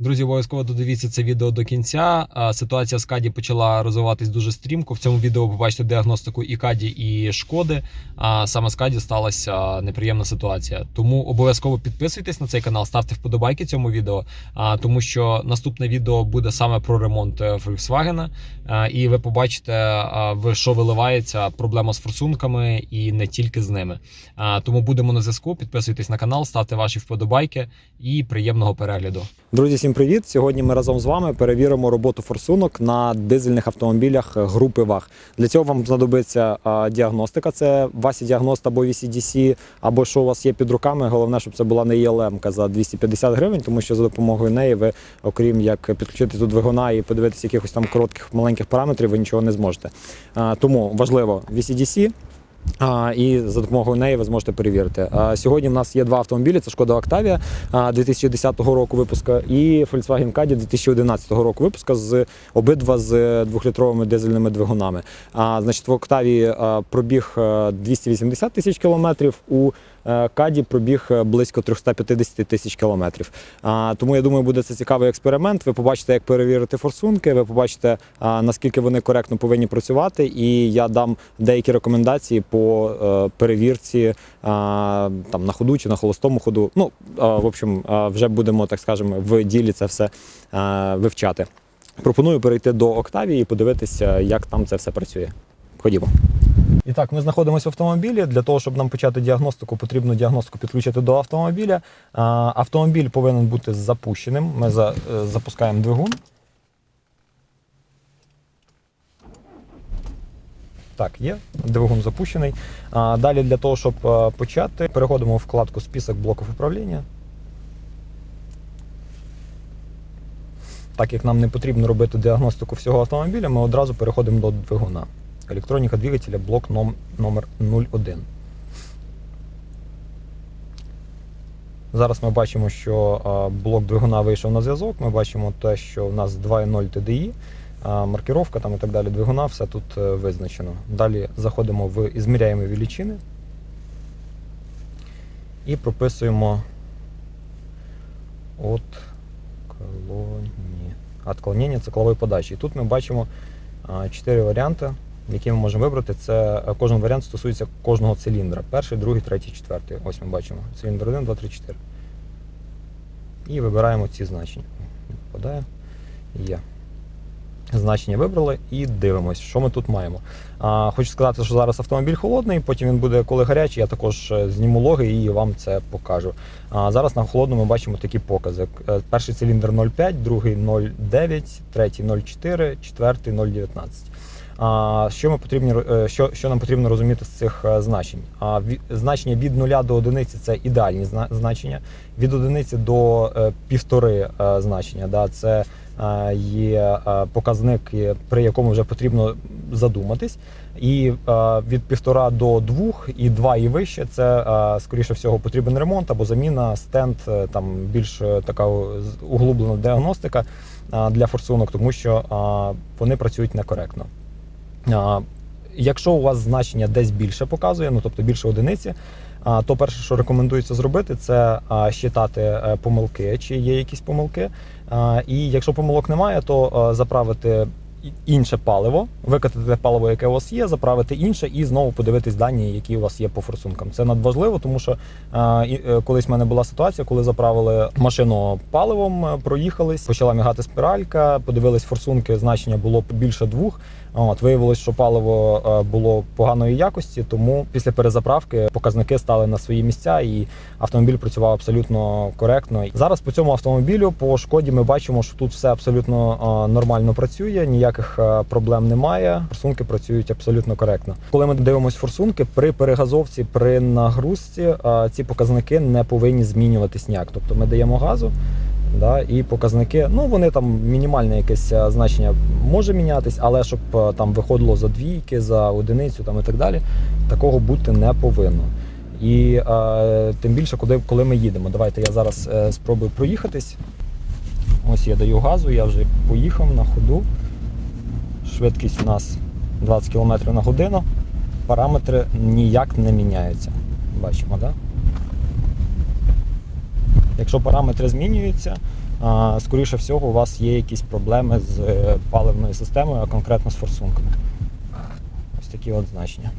Друзі, обов'язково додивіться це відео до кінця. Ситуація з Каді почала розвиватись дуже стрімко. В цьому відео побачите діагностику і Каді, і шкоди. А саме з Каді сталася неприємна ситуація. Тому обов'язково підписуйтесь на цей канал, ставте вподобайки цьому відео, тому що наступне відео буде саме про ремонт е, Volkswagen. І ви побачите, що виливається проблема з форсунками і не тільки з ними. Тому будемо на зв'язку. Підписуйтесь на канал, ставте ваші вподобайки і приємного перегляду. Друзі, всім привіт! Сьогодні ми разом з вами перевіримо роботу форсунок на дизельних автомобілях групи ВАГ. Для цього вам знадобиться діагностика. Це VASI діагност або VCDC, або що у вас є під руками. Головне, щоб це була не ЄЛМ за 250 гривень, тому що за допомогою неї ви, окрім як підключитись до двигуна і подивитися якихось там коротких маленьких параметрів, ви нічого не зможете. Тому важливо VCDC. І за допомогою неї ви зможете перевірити. Сьогодні в нас є два автомобілі: це Шкода Октавія 2010 року випуска і Volkswagen Caddy 2011 року випуска з обидва з двохлітровими дизельними двигунами. А, значить, в Октавії пробіг 280 тисяч кілометрів. У Каді пробіг е, близько 350 тисяч кілометрів. Тому я думаю, буде це цікавий експеримент. Ви побачите, як перевірити форсунки, ви побачите, наскільки вони коректно повинні працювати, і я дам деякі рекомендації по е, перевірці там на ходу чи на холостому ходу. Ну, в общем, вже будемо, так скажемо, в ділі це все вивчати. Пропоную перейти до Октавії і подивитися, як там це все працює. Ходімо. І так, ми знаходимося в автомобілі. Для того, щоб нам почати діагностику, потрібно діагностику підключити до автомобіля. Автомобіль повинен бути запущеним. Ми е, запускаємо двигун. Так, є. Двигун запущений. Далі для того, щоб е, почати, переходимо в вкладку Список блоків управління. Так як нам не потрібно робити діагностику всього автомобіля, ми одразу переходимо до двигуна. Електроніка двигателя, блок ном- номер 01. Зараз ми бачимо, що блок двигуна вийшов на зв'язок. Ми бачимо те, що у нас 2.0 TDI, а, маркировка там і так далі двигуна, все тут е, визначено. Далі заходимо в ізміряємо величини і прописуємо от Отклонення циклової подачі. І тут ми бачимо а, чотири варіанти, які ми можемо вибрати. Це е, кожен варіант стосується кожного циліндра. Перший, другий, третій, четвертий. Ось ми бачимо. Циліндр 1, 2, 3, 4. І вибираємо ці значення. Попадає. Є. Значення вибрали і дивимось, що ми тут маємо. А, хочу сказати, що зараз автомобіль холодний, потім він буде, коли гарячий, я також е, зніму логи і вам це покажу. А, зараз на холодному ми бачимо такі покази. Е, Перший циліндр 0,5, другий 0,9, третій 0,4, четвертий 0,19. Що, ми потрібні, е, що, що нам потрібно розуміти з цих е, значень? Значення від 0 до 1 це ідеальні значення. Від 1 до е, півтори значення. Да, це є показник, при якому вже потрібно задуматись. І від півтора до двох і два і вище це скоріше всього потрібен ремонт або заміна, стенд, там більш така углублена діагностика для форсунок, тому що вони працюють некоректно. Якщо у вас значення десь більше показує, ну тобто більше одиниці, то перше, що рекомендується зробити, це щитати е, помилки, чи є якісь помилки. І якщо помилок немає, то е, заправити інше паливо, викатати те паливо, яке у вас є, заправити інше, і знову подивитись дані, які у вас є по форсункам. Це надважливо, тому що е, колись в мене була ситуація, коли заправили машину паливом, е, проїхались, почала мігати спіралька, подивились форсунки, значення було більше двох. От виявилось, що паливо е, було поганої якості, тому після перезаправки показники стали на свої місця, і автомобіль працював абсолютно коректно. Зараз по цьому автомобілю по шкоді ми бачимо, що тут все абсолютно е, нормально працює, ніяких е, проблем немає. Форсунки працюють абсолютно коректно. Коли ми дивимося форсунки, при перегазовці, при нагрузці е, ці показники не повинні змінюватись ніяк. Тобто ми даємо газу. Да, і показники, ну вони там мінімальне якесь е, значення може мінятись, але щоб там виходило за двійки, за одиницю там і так далі, такого бути не повинно. І е, тим більше, коли, коли ми їдемо. Давайте я зараз е, спробую проїхатись. Ось я даю газу, я вже поїхав на ходу. Швидкість у нас 20 км на годину. Параметри ніяк не міняються. Бачимо? Да? Якщо параметри змінюються, скоріше всього, у вас є якісь проблеми з е, паливною системою, а конкретно з форсунками. Ось такі от значення.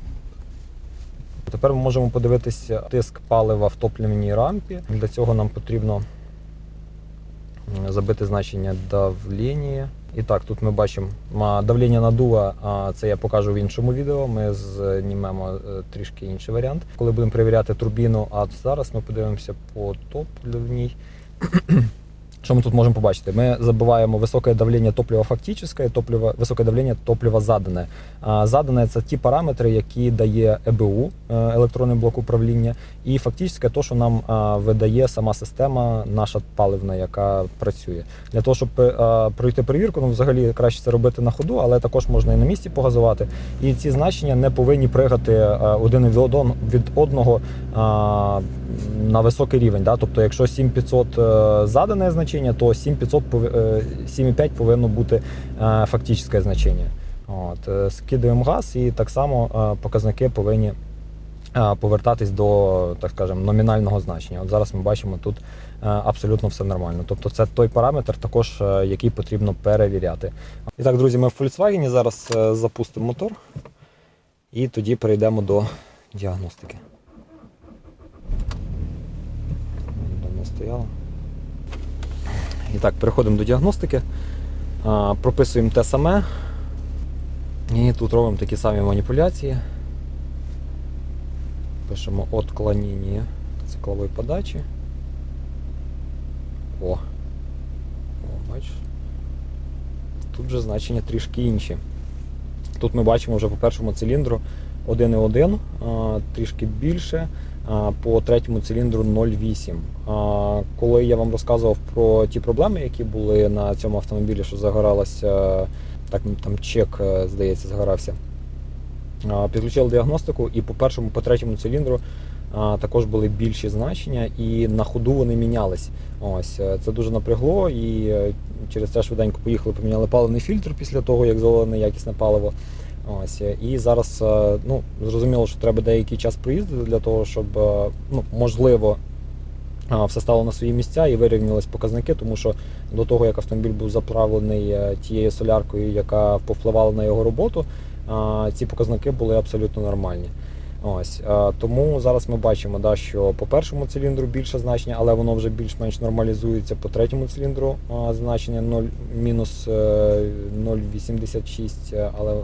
Тепер ми можемо подивитися тиск палива в топливній рампі. Для цього нам потрібно м, забити значення давлення. І так, тут ми бачимо давлення надува, а, це я покажу в іншому відео. Ми знімемо е, трішки інший варіант, коли будемо перевіряти турбіну. А зараз ми подивимося по топливній. Що ми тут можемо побачити? Ми забиваємо високе давлення топлива фактичне, топливо, високе давлення топлива задане. А задане це ті параметри, які дає ЕБУ, е, електронний блок управління, і фактично те, що нам видає сама система, наша паливна, яка працює. Для того, щоб е, пройти перевірку, ну взагалі краще це робити на ходу, але також можна і на місці погазувати. І ці значення не повинні пригати е, один від одного, на високий рівень. Тобто, якщо 7500 е, задане значення, то 7500 пов- е, 7,5 повинно бути е, фактичне значення. От, е, скидаємо газ, і так само показники повинні повертатись до, так скажемо, номінального значення. От зараз ми бачимо тут абсолютно все нормально. Тобто це той параметр, також який потрібно перевіряти. І так, друзі, ми в Volkswagen зараз запустимо мотор і тоді перейдемо до діагностики. Давно стояла. І так, переходимо до діагностики. Прописуємо те саме. І тут робимо такі самі маніпуляції. Пишемо отклонення циклової подачі. О. О, бачиш. Тут вже значення трішки інші. Тут ми бачимо вже по першому циліндру 1,1, трішки більше, по третьому циліндру 0,8. Коли я вам розказував про ті проблеми, які були на цьому автомобілі, що загоралася, так там чек, е, здається, загорався. Підключили діагностику і по першому, по третьому циліндру також були більші значення, і на ходу вони мінялись. Ось е, це дуже напрягло, і е, через це швиденько поїхали, поміняли паливний фільтр після того, як залили якісне паливо. Ось е, і зараз е, ну зрозуміло, що треба деякий час проїздити для того, щоб е, ну можливо. Все стало на свої місця і вирівнялись показники, тому що до того, як автомобіль був заправлений тією соляркою, яка повпливала на його роботу, ці показники були абсолютно нормальні. Ось тому зараз ми бачимо, да, що по першому циліндру більше значення, але воно вже більш-менш нормалізується. По третьому циліндру значення 0, мінус е, 0,86, е, але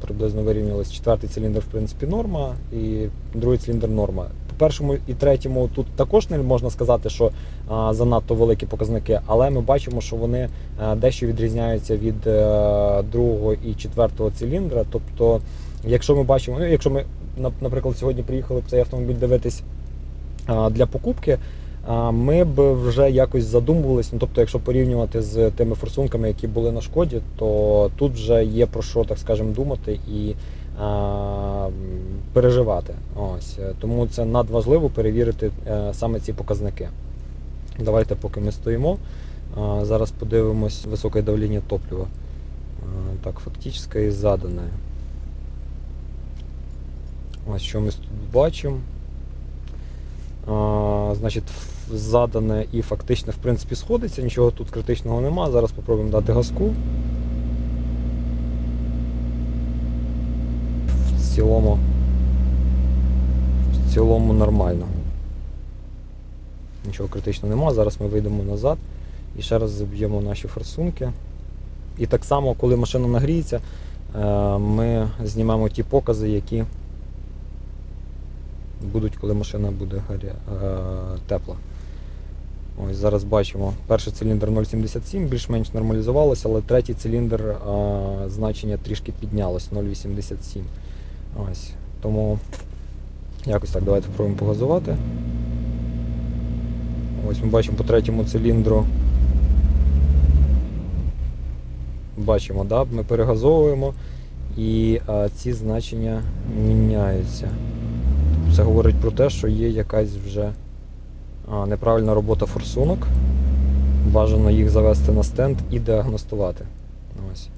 приблизно вирівнялись. Четвертий циліндр, в принципі, норма, і другий циліндр норма. По першому і третьому тут також не можна сказати, що а, занадто великі показники, але ми бачимо, що вони а, дещо відрізняються від е, другого і четвертого циліндра. Тобто, якщо ми бачимо, ну якщо ми, наприклад, сьогодні приїхали б цей автомобіль дивитись а, для покупки. Ми б вже якось задумувались. Ну тобто, якщо порівнювати з тими форсунками, які були на шкоді, то тут вже є про що, так скажемо, думати і а, переживати. Ось тому це надважливо перевірити е, саме ці показники. Давайте, поки ми стоїмо. а, Зараз подивимось високе давлення топлива. А, Так, фактично і задане. Ось що ми тут бачимо. А, значить, задане і фактичне, в принципі, сходиться, нічого тут критичного нема. Зараз спробуємо дати газку. В цілому, в цілому нормально. Нічого критичного нема. Зараз ми вийдемо назад і ще раз заб'ємо наші форсунки. І так само, коли машина нагріється, е, ми знімемо ті покази, які будуть, коли машина буде гаря... е, тепла. Ось зараз бачимо, перший циліндр 0,77, більш-менш нормалізувалося, але третій циліндр е, значення трішки піднялось 0,87. Ось. Тому якось так, давайте спробуємо погазувати. Ось ми бачимо по третьому циліндру. Бачимо, да? ми перегазовуємо і е, ці значення міняються. Це говорить про те, що є якась вже а, неправильна робота форсунок. Бажано їх завести на стенд і діагностувати. Ось.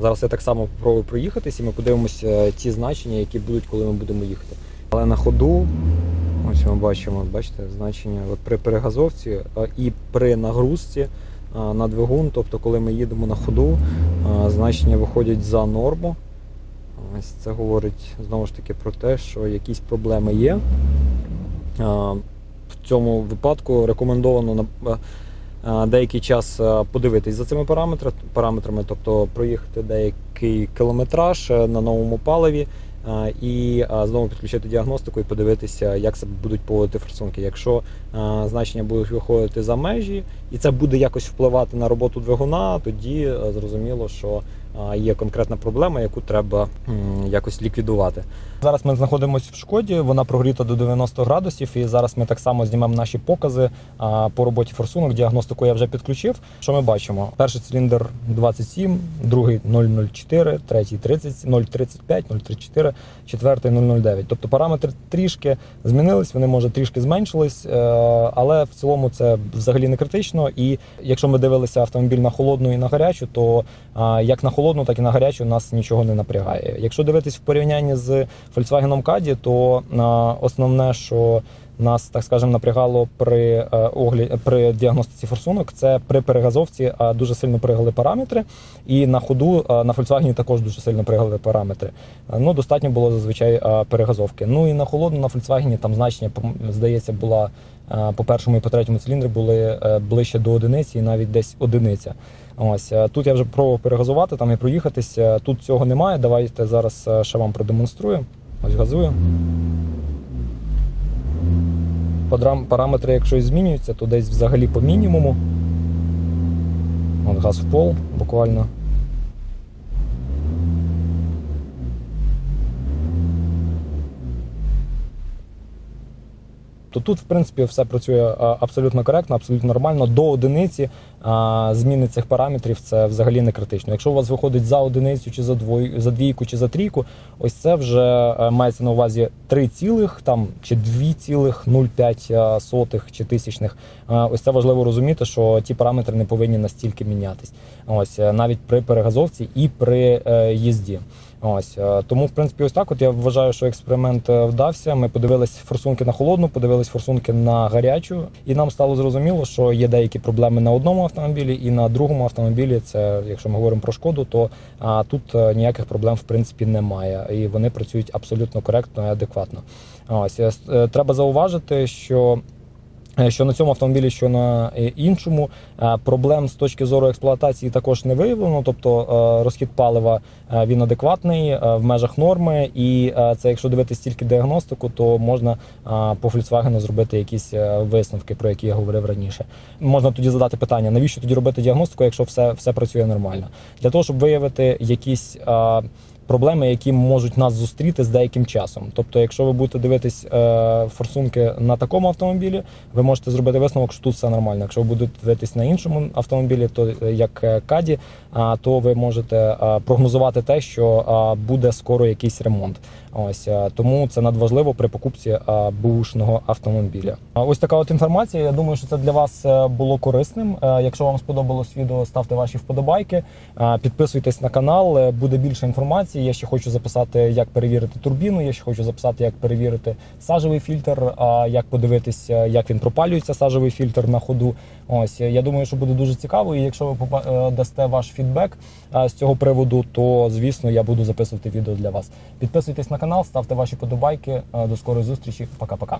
Зараз я так само спробую проїхатись і ми подивимося ті значення, які будуть, коли ми будемо їхати. Але на ходу Ось ми бачимо, бачите, значення от при перегазовці і при нагрузці на двигун, тобто коли ми їдемо на ходу, значення виходять за норму. Ось це говорить знову ж таки про те, що якісь проблеми є. В цьому випадку рекомендовано а, а, деякий час подивитись за цими параметрами, тобто проїхати деякий кілометраж е, на новому паливі. І знову підключити діагностику і подивитися, як себе будуть поводити форсунки. Якщо значення будуть виходити за межі, і це буде якось впливати на роботу двигуна, тоді е, зрозуміло, що є конкретна проблема, яку треба якось ліквідувати. Зараз ми знаходимося в шкоді, вона прогріта до 90 градусів, і зараз ми так само знімемо наші покази по роботі форсунок. Діагностику я вже підключив. Що ми бачимо? Перший циліндр 27, другий 004, третій 30, 035, 034, четвертий 009. Тобто параметри трішки змінились, вони може трішки зменшились, е, але в цілому це взагалі не критично. І якщо ми дивилися автомобіль на холодну і на гарячу, то як на холодну, так і на гарячу нас нічого не напрягає. Якщо дивитись в порівнянні з Volkswagen Caddy, то основне, що нас, так скажемо, напрягало при е, оглі... при діагностиці форсунок, це при перегазовці дуже сильно пригали параметри, і на ходу на Volkswagen також дуже сильно пригали параметри. Ну, достатньо було зазвичай перегазовки. Ну і на холодну на Volkswagen там значення, здається, була по першому і по третьому циліндрі були е, ближче до одиниці і навіть десь одиниця. Ось е, тут я вже пробував перегазувати там і проїхатися. Тут цього немає. Давайте зараз е, ще вам продемонструю. Ось газую. Параметри, якщо і змінюються, то десь взагалі по мінімуму. От газ в пол буквально. То тут, в принципі, все працює абсолютно коректно, абсолютно нормально. До одиниці а, зміни цих параметрів це взагалі не критично. Якщо у вас виходить за одиницю, чи за двой, за двійку, чи за трійку, ось це вже е, мається на увазі 3 цілих там чи 2,05 сотих чи тисячних. Е, Ось це важливо розуміти, що ті параметри не повинні настільки мінятись. Ось е, навіть при перегазовці і при е, їзді. Ось е, тому, в принципі, ось так. От я вважаю, що експеримент е, вдався. Ми подивились форсунки на холодну, подивились форсунки на гарячу, і нам стало зрозуміло, що є деякі проблеми на одному автомобілі і на другому автомобілі. Це якщо ми говоримо про шкоду, то а, тут е, ніяких проблем в принципі немає, і вони працюють абсолютно коректно і адекватно. Ось треба зауважити, що. Е, Що на цьому автомобілі, що на е, іншому е, проблем з точки зору експлуатації також не виявлено. Тобто розхід палива він адекватний в межах норми, і це якщо дивитись тільки діагностику, то можна по Volkswagen зробити якісь висновки, про які я говорив раніше. Можна тоді задати питання, навіщо тоді робити діагностику, якщо все, все працює нормально? Для того, щоб виявити якісь. Проблеми, які можуть нас зустріти з деяким часом. Тобто, якщо ви будете дивитись е, форсунки на такому автомобілі, ви можете зробити висновок, що тут все нормально. Якщо ви будете дивитись на іншому автомобілі, то як е, Каді, то ви можете е, прогнозувати те, що е, буде скоро якийсь ремонт. Ось е, тому це надважливо при покупці е, бушного автомобіля. Ось така от інформація. Я думаю, що це для вас е, було корисним. Якщо вам сподобалось відео, ставте ваші вподобайки, підписуйтесь на канал. Буде більше інформації. Я ще хочу записати, як перевірити турбіну. Я ще хочу записати, як перевірити сажевий фільтр, як подивитися, як він пропалюється, сажевий фільтр на ходу. Ось я думаю, що буде дуже цікаво. І якщо ви дасте ваш фідбек з цього приводу, то звісно я буду записувати відео для вас. Підписуйтесь на канал, ставте ваші подобайки. Е, До скорої зустрічі. Пока-пока.